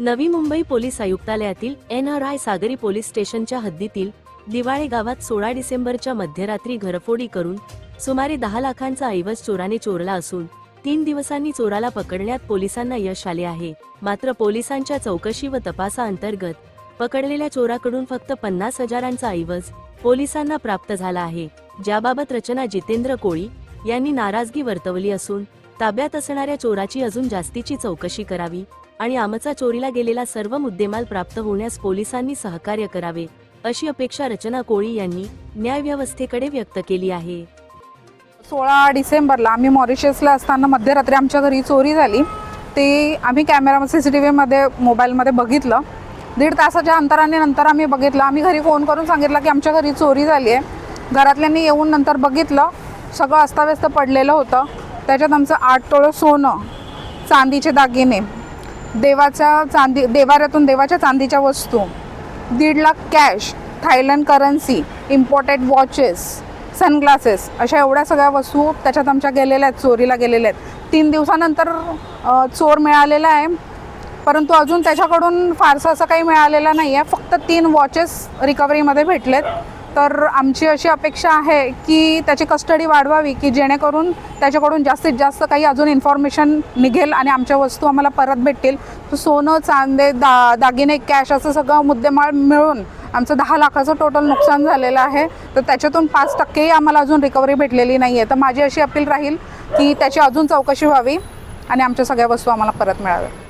नवी मुंबई पोलीस आयुक्तालयातील N R I सागरी पोलीस स्टेशनच्या हद्दीतील दिवाळे गावात सोळा डिसेंबरच्या मध्यरात्री घरफोडी करून सुमारे दहा लाखांचा ऐवज चोराने चोरला असून तीन दिवसांनी चोराला पकडण्यात पोलिसांना यश आले आहे. मात्र पोलिसांच्या चौकशी व तपासाअंतर्गत पकडलेल्या चोराकडून फक्त पन्नास हजारांचा ऐवज पोलिसांना प्राप्त झाला आहे. ज्याबाबत रचना जितेंद्र कोळी यांनी नाराजगी वर्तवली असून ताब्यात असणाऱ्या चोराची अजून जास्तीची चौकशी करावी आणि आमचा चोरीला गेलेला सर्व मुद्देमाल प्राप्त होण्यास पोलिसांनी सहकार्य करावे अशी अपेक्षा रचना कोळी यांनी न्यायव्यवस्थेकडे व्यक्त केली आहे. सोळा डिसेंबरला आम्ही मॉरिशसला असताना मध्यरात्री आमच्या घरी चोरी झाली. ते आम्ही कॅमेरा सी सी टी व्हीमध्ये मोबाईलमध्ये बघितलं. दीड तासाच्या अंतराने नंतर आम्ही बघितलं. आम्ही घरी फोन करून सांगितलं की आमच्या घरी चोरी झाली आहे घरातल्यांनी येऊन नंतर बघितलं. सगळं अस्ताव्यस्त पडलेलं होतं. त्याच्यात आमचं आठ तोळं सोनं चांदीचे दागिने देवाच्या चांदी देवाऱ्यातून देवाच्या चांदीच्या वस्तू. दीड lakh cash Thailand currency imported watches sunglasses अशा एवढ्या सगळ्या वस्तू त्याच्यात आमच्या गेलेल्या आहेत चोरीला गेलेल्या आहेत. तीन दिवसानंतर चोर मिळालेला आहे. परंतु अजून त्याच्याकडून फारसं असं काही मिळालेलं नाही आहे फक्त तीन वॉचेस रिकव्हरीमध्ये भेटलेत. तर आमची अशी अपेक्षा आहे की त्याची कस्टडी वाढवावी की जेणेकरून त्याच्याकडून जास्तीत जास्त काही अजून इन्फॉर्मेशन निघेल आणि आमच्या वस्तू आम्हाला परत भेटतील. तर सोनं चांदे दा दागिने कॅश असं सगळं मुद्देमाळ मिळून आमचं दहा लाखाचं टोटल नुकसान झालेलं आहे. तर त्याच्यातून पाच टक्केही आम्हाला अजून रिकव्हरी भेटलेली नाही आहे तर माझी अशी अपील राहील की त्याची अजून चौकशी व्हावी आणि आमच्या सगळ्या वस्तू आम्हाला परत मिळाव्या.